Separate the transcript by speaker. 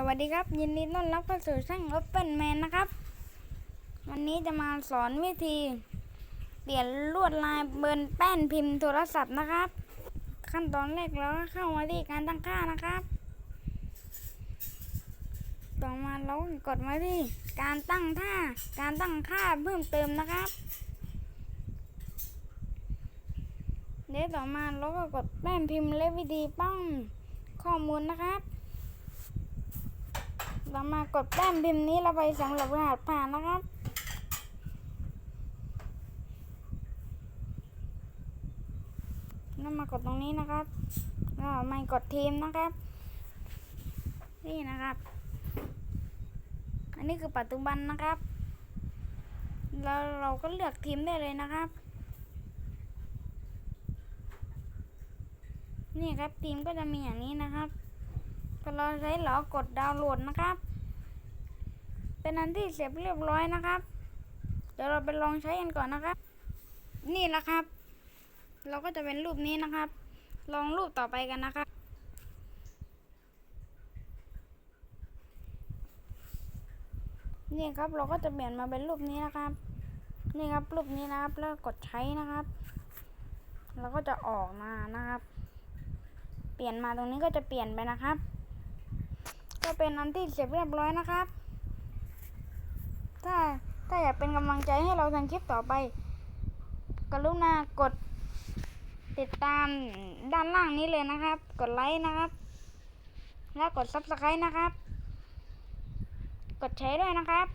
Speaker 1: สวัสดีครับ ยินดีต้อนรับเข้าสู่ช่าง Open Man นะครับ วันนี้จะมาสอนวิธี เปลี่ยนลวดลายเบิร์นแป้นพิมพ์โทรศัพท์นะครับ ขั้นตอนแรกเราก็เข้ามาที่การตั้งค่านะครับต่อมาเราก็กดมาที่การตั้งท่าการตั้งค่าเพิ่มเติมนะครับเดี๋ยวต่อมาเราก็กดแป้นพิมพ์และวิธีป้องข้อมูลนะครับ เรามากดแป้นพิมพ์นี้เราไปสำหรับรหัสผ่านนะครับแล้วมากดตรงนี้นะครับแล้วมากดทีมนะครับ นี่นะครับ อันนี้คือปัจจุบันนะครับ แล้วเราก็เลือกทีมได้เลยนะครับ นี่ครับทีมก็จะมีอย่างนี้นะครับ พอเราใช้เรากดดาวน์โหลดนะครับ เป็นอันที่เสร็จเรียบร้อยนะครับ เดี๋ยวเราไปลองใช้กันก่อนนะครับ นี่แหละครับ เราก็จะเป็นรูปนี้นะครับ ลองรูปต่อไปกันนะครับนี่ครับเราก็จะเปลี่ยนมาเป็นรูปนี้นะครับ นี่ครับรูปนี้นะครับ แล้วกดใช้นะครับ เราก็จะออกมานะครับ เปลี่ยนมาตรงนี้ก็จะเปลี่ยนไปนะครับ ก็เป็นอันที่เสร็จเรียบร้อยนะครับ ถ้าถ้าอยากเป็นกำลังใจให้เราทำคลิปต่อไป กรุณากดติดตามด้านล่างนี้เลยนะครับ กดไลค์นะครับ และกด subscribe นะครับ กดแชร์ด้วยนะครับ